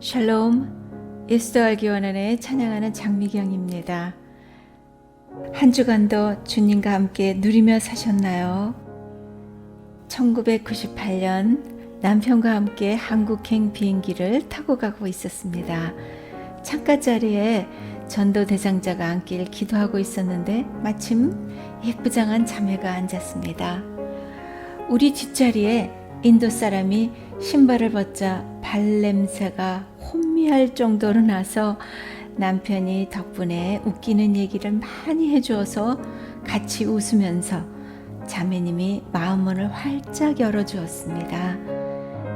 샬롬 예수도 알기 원하네 찬양하는 장미경입니다. 한 주간도 주님과 함께 누리며 사셨나요? 1998년 남편과 함께 한국행 비행기를 타고 가고 있었습니다. 창가 자리에 전도 대장자가 앉길 기도하고 있었는데 마침 예쁘장한 자매가 앉았습니다. 우리 뒷자리에 인도 사람이 신발을 벗자 발냄새가 혼미할 정도로 나서 남편이 덕분에 웃기는 얘기를 많이 해주어서 같이 웃으면서 자매님이 마음문을 활짝 열어주었습니다.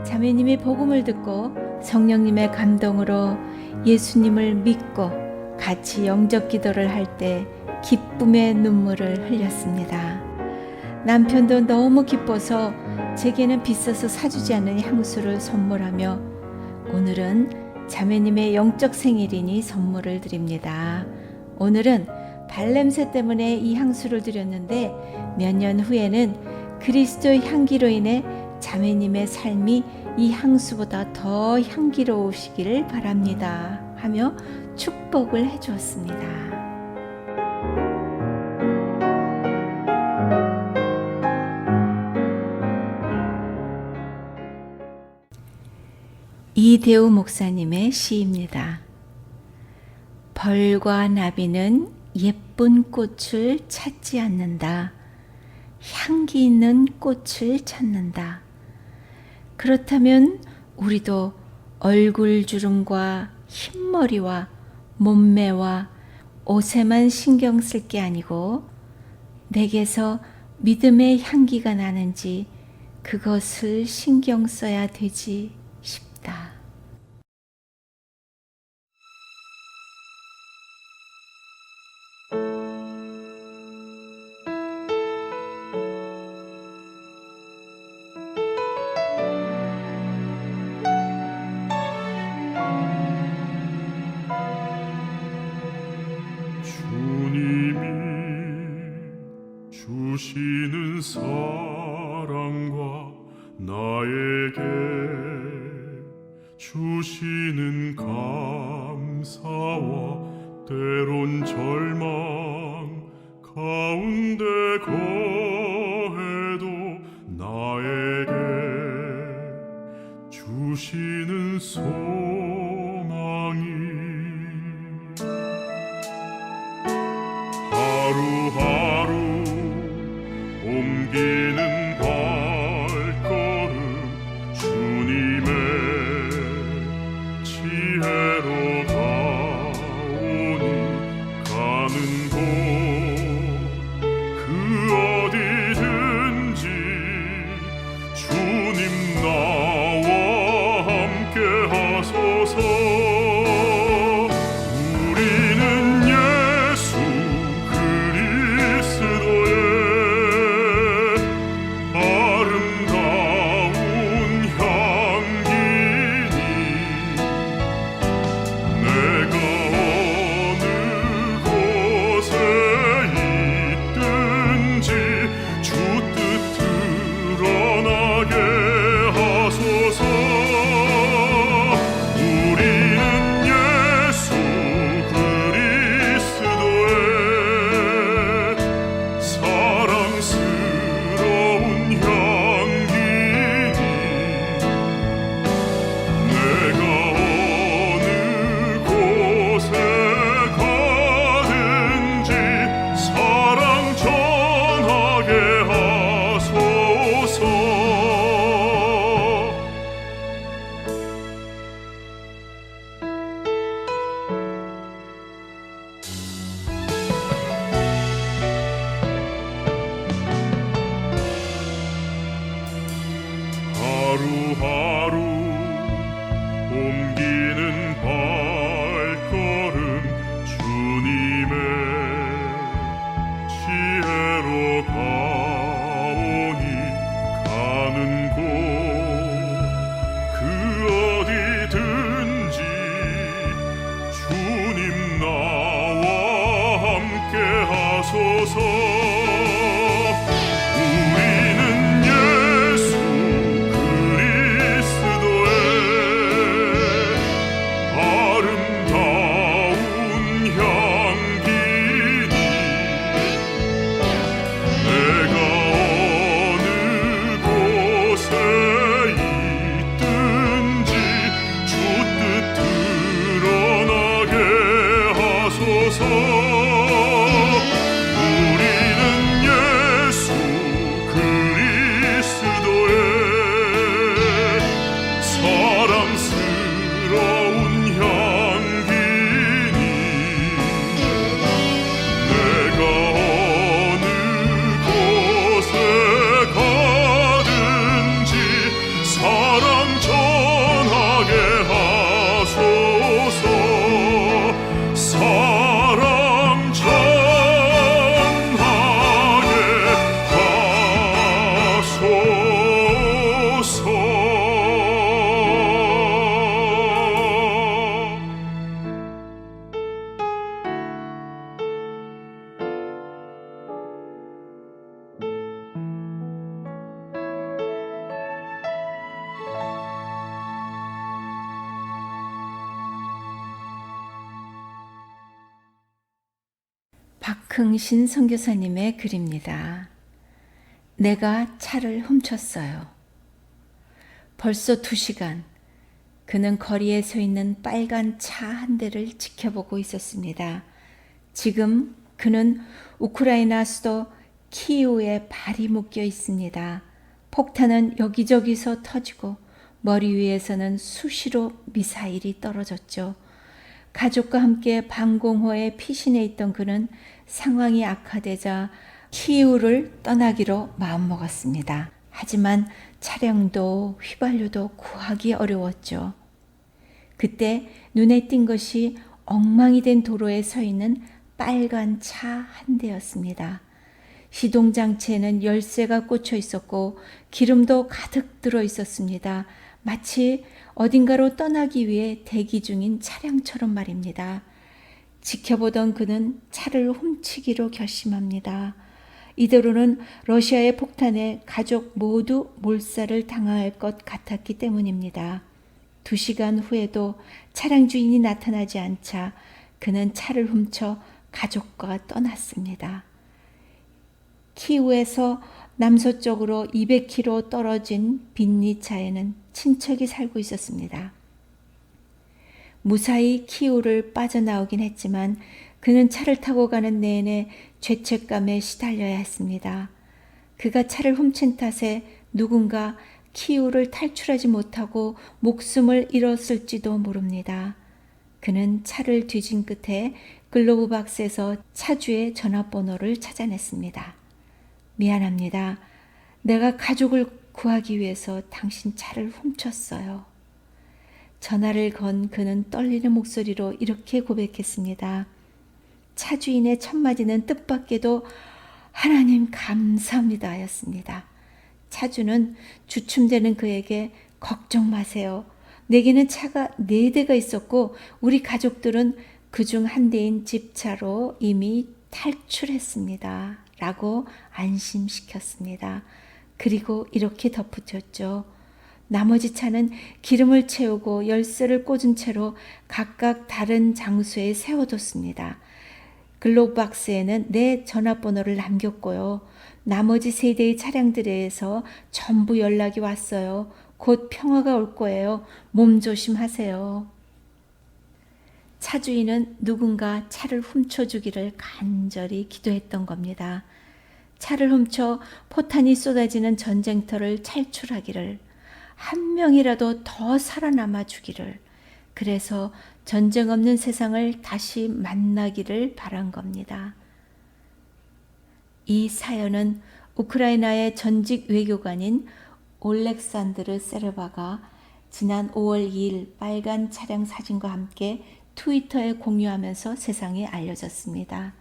자매님이 복음을 듣고 성령님의 감동으로 예수님을 믿고 같이 영적 기도를 할 때 기쁨의 눈물을 흘렸습니다. 남편도 너무 기뻐서 제게는 비싸서 사주지 않는 향수를 선물하며 오늘은 자매님의 영적 생일이니 선물을 드립니다. 오늘은 발냄새 때문에 이 향수를 드렸는데 몇 년 후에는 그리스도의 향기로 인해 자매님의 삶이 이 향수보다 더 향기로우시기를 바랍니다. 하며 축복을 해주었습니다. 이대우 목사님의 시입니다. 벌과 나비는 예쁜 꽃을 찾지 않는다. 향기 있는 꽃을 찾는다. 그렇다면 우리도 얼굴 주름과 흰머리와 몸매와 옷에만 신경 쓸 게 아니고 내게서 믿음의 향기가 나는지 그것을 신경 써야 되지 박흥신 선교사님의 글입니다. 내가 차를 훔쳤어요. 벌써 두 시간 그는 거리에 서 있는 빨간 차 한 대를 지켜보고 있었습니다. 지금 그는 우크라이나 수도 키이우에 발이 묶여 있습니다. 폭탄은 여기저기서 터지고 머리 위에서는 수시로 미사일이 떨어졌죠. 가족과 함께 방공호에 피신해 있던 그는 상황이 악화되자 키이우를 떠나기로 마음먹었습니다. 하지만 차량도 휘발유도 구하기 어려웠죠. 그때 눈에 띈 것이 엉망이 된 도로에 서 있는 빨간 차 한 대였습니다. 시동 장치에는 열쇠가 꽂혀 있었고 기름도 가득 들어 있었습니다. 마치 어딘가로 떠나기 위해 대기 중인 차량처럼 말입니다. 지켜보던 그는 차를 훔치기로 결심합니다. 이대로는 러시아의 폭탄에 가족 모두 몰살을 당할 것 같았기 때문입니다. 두 시간 후에도 차량 주인이 나타나지 않자 그는 차를 훔쳐 가족과 떠났습니다. 키우에서 남서쪽으로 200km 떨어진 빈니 차에는 친척이 살고 있었습니다. 무사히 키우를 빠져나오긴 했지만 그는 차를 타고 가는 내내 죄책감에 시달려야 했습니다. 그가 차를 훔친 탓에 누군가 키우를 탈출하지 못하고 목숨을 잃었을지도 모릅니다. 그는 차를 뒤진 끝에 글로브 박스에서 차주의 전화번호를 찾아냈습니다. 미안합니다. 내가 가족을 구하기 위해서 당신 차를 훔쳤어요. 전화를 건 그는 떨리는 목소리로 이렇게 고백했습니다. 차 주인의 첫 마디는 뜻밖에도 하나님 감사합니다 였습니다. 차주는 주춤되는 그에게 걱정 마세요. 내게는 차가 네 대가 있었고 우리 가족들은 그 중 한 대인 집차로 이미 탈출했습니다. 라고 안심시켰습니다. 그리고 이렇게 덧붙였죠. 나머지 차는 기름을 채우고 열쇠를 꽂은 채로 각각 다른 장소에 세워뒀습니다. 글로박스에는 내 전화번호를 남겼고요. 나머지 세 대의 차량들에서 전부 연락이 왔어요. 곧 평화가 올 거예요. 몸 조심하세요. 차주인은 누군가 차를 훔쳐주기를 간절히 기도했던 겁니다. 차를 훔쳐 포탄이 쏟아지는 전쟁터를 탈출하기를, 한 명이라도 더 살아남아 주기를, 그래서 전쟁 없는 세상을 다시 만나기를 바란 겁니다. 이 사연은 우크라이나의 전직 외교관인 올렉산드르 세르바가 지난 5월 2일 빨간 차량 사진과 함께 트위터에 공유하면서 세상에 알려졌습니다.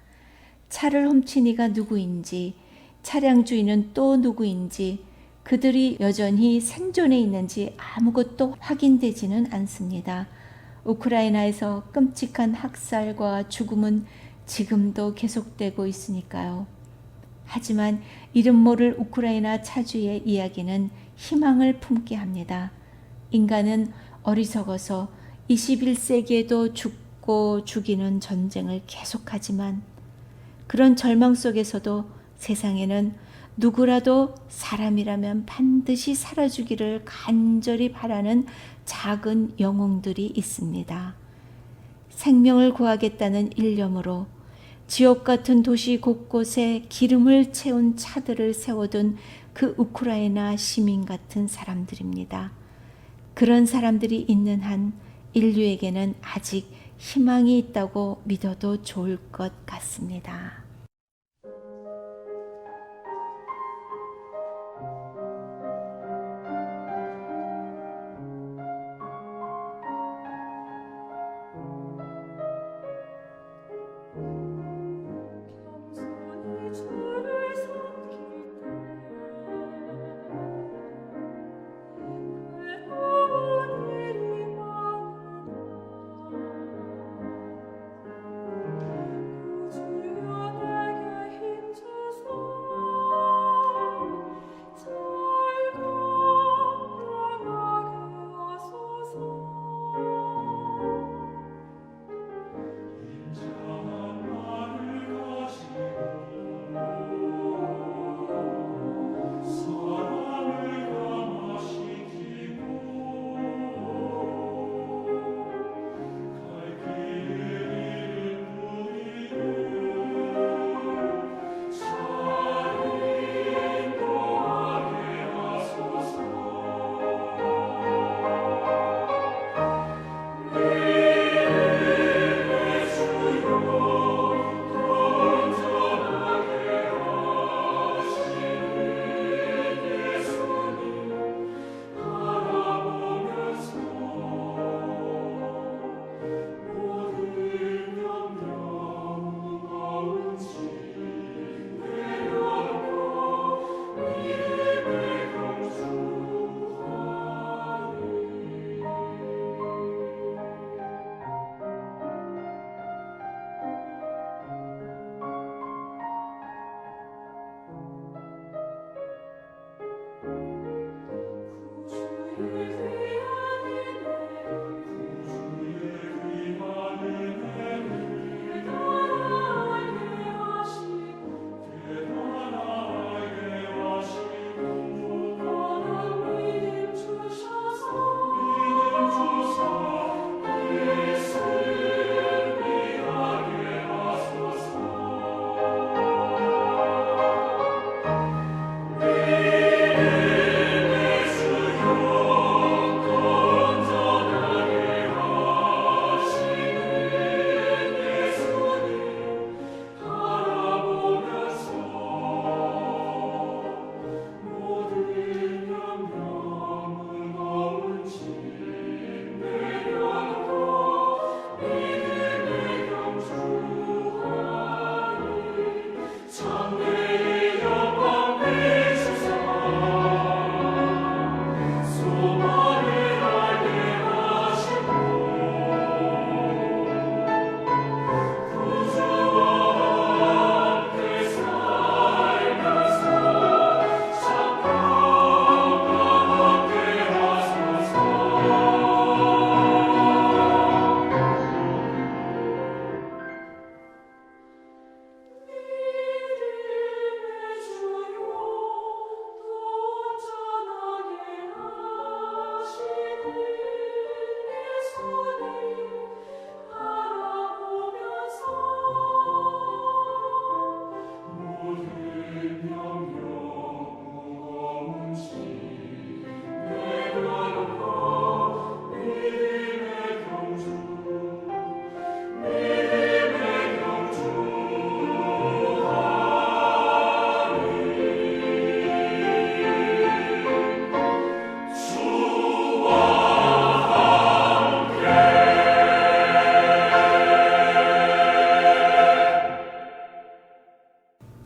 차를 훔친 이가 누구인지 차량 주인은 또 누구인지 그들이 여전히 생존해 있는지 아무것도 확인되지는 않습니다. 우크라이나에서 끔찍한 학살과 죽음은 지금도 계속되고 있으니까요. 하지만 이름 모를 우크라이나 차주의 이야기는 희망을 품게 합니다. 인간은 어리석어서 21세기에도 죽고 죽이는 전쟁을 계속하지만 그런 절망 속에서도 세상에는 누구라도 사람이라면 반드시 살아주기를 간절히 바라는 작은 영웅들이 있습니다. 생명을 구하겠다는 일념으로 지옥 같은 도시 곳곳에 기름을 채운 차들을 세워둔 그 우크라이나 시민 같은 사람들입니다. 그런 사람들이 있는 한 인류에게는 아직 희망이 있다고 믿어도 좋을 것 같습니다.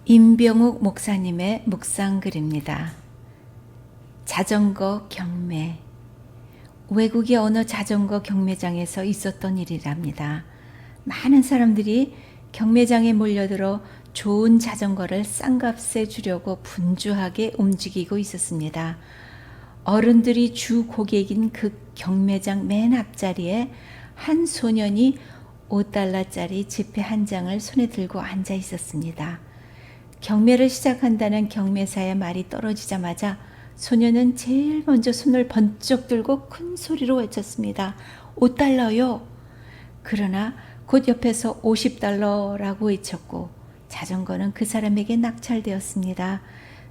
임병욱 목사님의 묵상글입니다. 자전거 경매. 외국의 어느 자전거 경매장에서 있었던 일이랍니다. 많은 사람들이 경매장에 몰려들어 좋은 자전거를 싼 값에 주려고 분주하게 움직이고 있었습니다. 어른들이 주 고객인 그 경매장 맨 앞자리에 한 소년이 5달러짜리 지폐 한 장을 손에 들고 앉아 있었습니다. 경매를 시작한다는 경매사의 말이 떨어지자마자 소년은 제일 먼저 손을 번쩍 들고 큰 소리로 외쳤습니다. 5달러요. 그러나 곧 옆에서 50달러라고 외쳤고 자전거는 그 사람에게 낙찰되었습니다.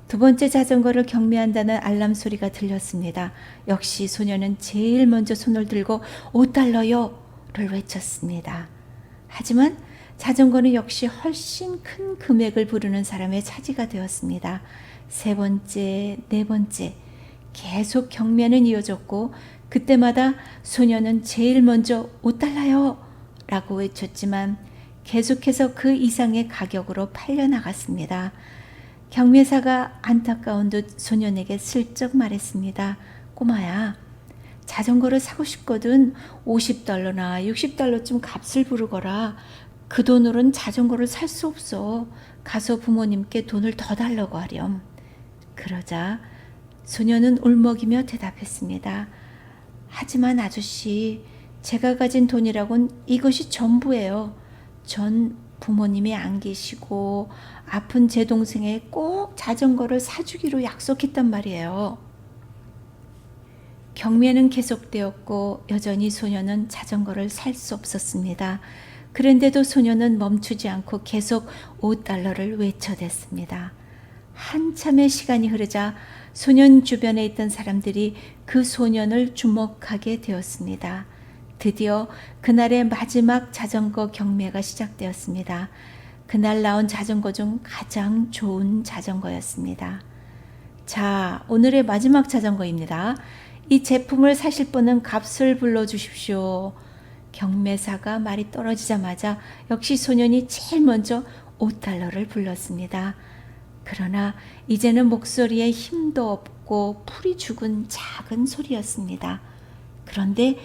두 번째 자전거를 경매한다는 알람 소리가 들렸습니다. 역시 소년은 제일 먼저 손을 들고 5달러요를 외쳤습니다. 하지만 자전거는 역시 훨씬 큰 금액을 부르는 사람의 차지가 되었습니다. 세 번째, 네 번째, 계속 경매는 이어졌고, 그때마다 소녀는 제일 먼저 5달러요! 라고 외쳤지만, 계속해서 그 이상의 가격으로 팔려나갔습니다. 경매사가 안타까운 듯 소년에게 슬쩍 말했습니다. 꼬마야, 자전거를 사고 싶거든 50달러나 60달러쯤 값을 부르거라. 그 돈으로는 자전거를 살 수 없어. 가서 부모님께 돈을 더 달라고 하렴. 그러자 소녀는 울먹이며 대답했습니다. 하지만 아저씨, 제가 가진 돈이라곤 이것이 전부예요. 전 부모님이 안 계시고 아픈 제 동생에 꼭 자전거를 사주기로 약속했단 말이에요. 경매는 계속되었고 여전히 소녀는 자전거를 살 수 없었습니다. 그런데도 소녀는 멈추지 않고 계속 5달러를 외쳐댔습니다. 한참의 시간이 흐르자 소년 주변에 있던 사람들이 그 소년을 주목하게 되었습니다. 드디어 그날의 마지막 자전거 경매가 시작되었습니다. 그날 나온 자전거 중 가장 좋은 자전거였습니다. 자, 오늘의 마지막 자전거입니다. 이 제품을 사실 분은 값을 불러주십시오. 경매사가 말이 떨어지자마자 역시 소년이 제일 먼저 5달러를 불렀습니다. 그러나 이제는 목소리에 힘도 없고 풀이 죽은 작은 소리였습니다. 그런데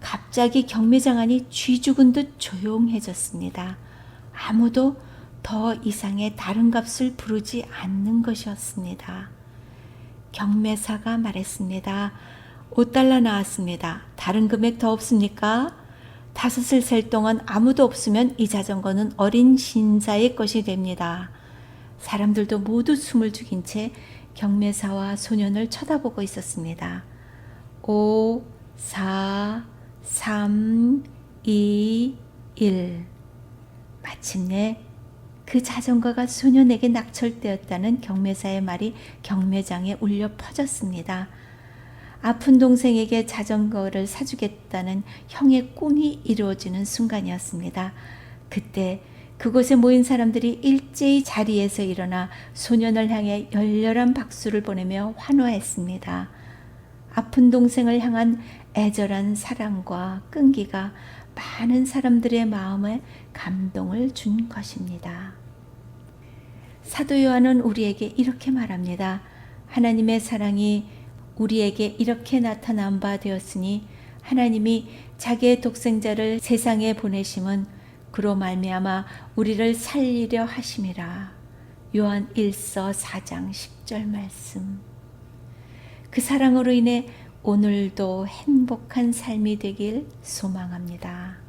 갑자기 경매장 안이 쥐 죽은 듯 조용해졌습니다. 아무도 더 이상의 다른 값을 부르지 않는 것이었습니다. 경매사가 말했습니다. 5달러 나왔습니다. 다른 금액 더 없습니까? 다섯을 셀 동안 아무도 없으면 이 자전거는 어린 신사의 것이 됩니다. 사람들도 모두 숨을 죽인 채 경매사와 소년을 쳐다보고 있었습니다. 5, 4, 3, 2, 1. 마침내 그 자전거가 소년에게 낙찰되었다는 경매사의 말이 경매장에 울려 퍼졌습니다. 아픈 동생에게 자전거를 사주겠다는 형의 꿈이 이루어지는 순간이었습니다. 그때 그곳에 모인 사람들이 일제히 자리에서 일어나 소년을 향해 열렬한 박수를 보내며 환호했습니다. 아픈 동생을 향한 애절한 사랑과 끈기가 많은 사람들의 마음에 감동을 준 것입니다. 사도 요한은 우리에게 이렇게 말합니다. 하나님의 사랑이 우리에게 이렇게 나타난 바 되었으니 하나님이 자기의 독생자를 세상에 보내심은 그로 말미암아 우리를 살리려 하심이라. 요한 1서 4장 10절 말씀. 그 사랑으로 인해 오늘도 행복한 삶이 되길 소망합니다.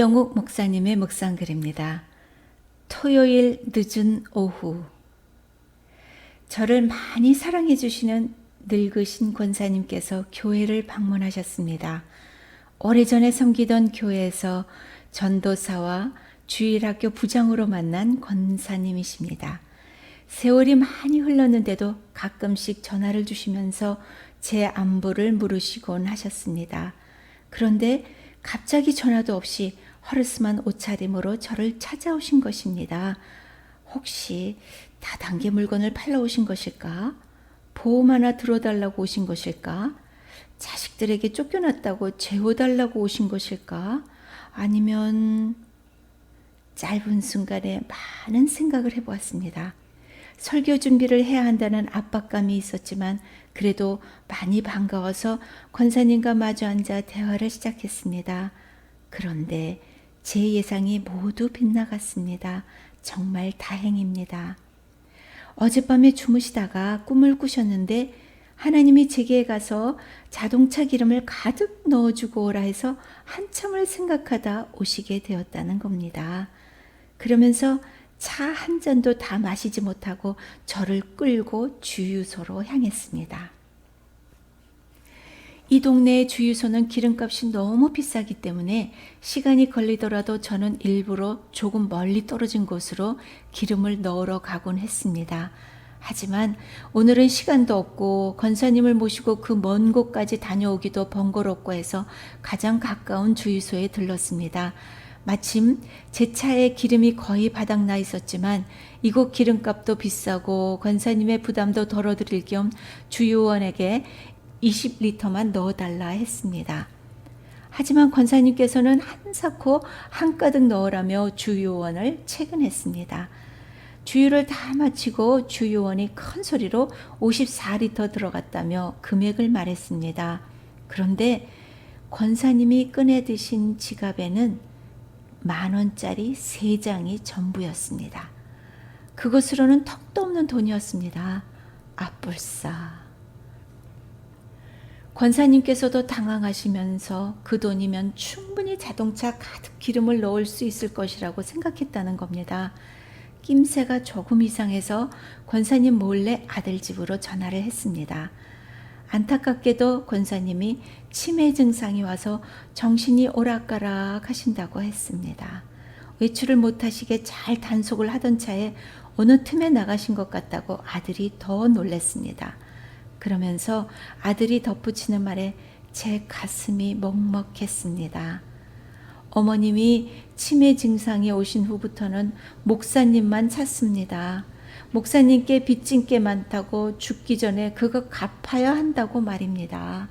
임병욱 목사님의 묵상글입니다. 토요일 늦은 오후. 저를 많이 사랑해 주시는 늙으신 권사님께서 교회를 방문하셨습니다. 오래전에 섬기던 교회에서 전도사와 주일학교 부장으로 만난 권사님이십니다. 세월이 많이 흘렀는데도 가끔씩 전화를 주시면서 제 안부를 물으시곤 하셨습니다. 그런데 갑자기 전화도 없이 허르스만 옷차림으로 저를 찾아오신 것입니다. 혹시 다단계 물건을 팔러 오신 것일까? 보험 하나 들어달라고 오신 것일까? 자식들에게 쫓겨났다고 재워달라고 오신 것일까? 아니면 짧은 순간에 많은 생각을 해보았습니다. 설교 준비를 해야 한다는 압박감이 있었지만 그래도 많이 반가워서 권사님과 마주 앉아 대화를 시작했습니다. 그런데 제 예상이 모두 빗나갔습니다. 정말 다행입니다. 어젯밤에 주무시다가 꿈을 꾸셨는데 하나님이 제게 가서 자동차 기름을 가득 넣어주고 오라 해서 한참을 생각하다 오시게 되었다는 겁니다. 그러면서 차 한 잔도 다 마시지 못하고 저를 끌고 주유소로 향했습니다. 이 동네의 주유소는 기름값이 너무 비싸기 때문에 시간이 걸리더라도 저는 일부러 조금 멀리 떨어진 곳으로 기름을 넣으러 가곤 했습니다. 하지만 오늘은 시간도 없고 권사님을 모시고 그 먼 곳까지 다녀오기도 번거롭고 해서 가장 가까운 주유소에 들렀습니다. 마침 제 차에 기름이 거의 바닥나 있었지만 이곳 기름값도 비싸고 권사님의 부담도 덜어드릴 겸 주유원에게 20리터만 넣어달라 했습니다. 하지만 권사님께서는 한 사코 한 가득 넣으라며 주유원을 채근했습니다. 주유를 다 마치고 주유원이 큰 소리로 54리터 들어갔다며 금액을 말했습니다. 그런데 권사님이 꺼내 드신 지갑에는 만 원짜리 세 장이 전부였습니다. 그것으로는 턱도 없는 돈이었습니다. 아뿔싸. 권사님께서도 당황하시면서 그 돈이면 충분히 자동차 가득 기름을 넣을 수 있을 것이라고 생각했다는 겁니다. 낌새가 조금 이상해서 권사님 몰래 아들 집으로 전화를 했습니다. 안타깝게도 권사님이 치매 증상이 와서 정신이 오락가락 하신다고 했습니다. 외출을 못하시게 잘 단속을 하던 차에 어느 틈에 나가신 것 같다고 아들이 더 놀랐습니다. 그러면서 아들이 덧붙이는 말에 제 가슴이 먹먹했습니다. 어머님이 치매 증상이 오신 후부터는 목사님만 찾습니다. 목사님께 빚진 게 많다고 죽기 전에 그거 갚아야 한다고 말입니다.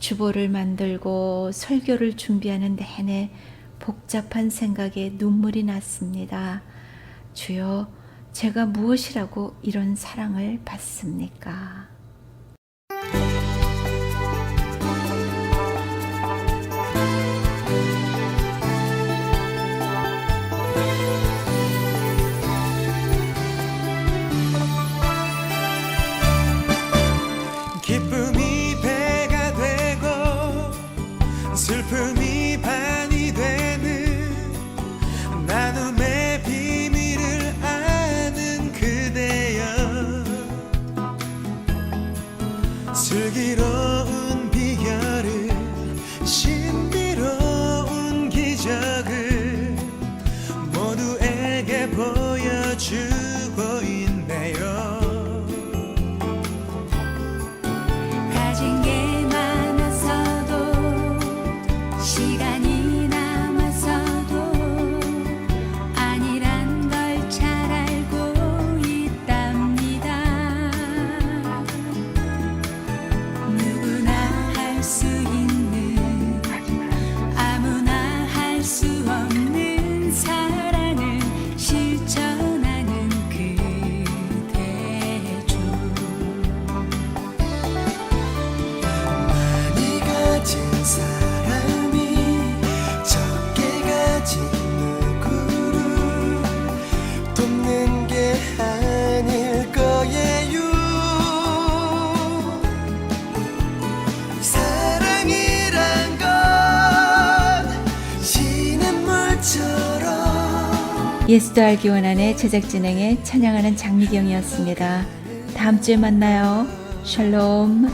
주보를 만들고 설교를 준비하는 내내 복잡한 생각에 눈물이 났습니다. 주여, 제가 무엇이라고 이런 사랑을 받습니까? 슬기 예수도 알기 원한의 제작 진행의 찬양하는 장미경이었습니다. 다음 주에 만나요. 샬롬.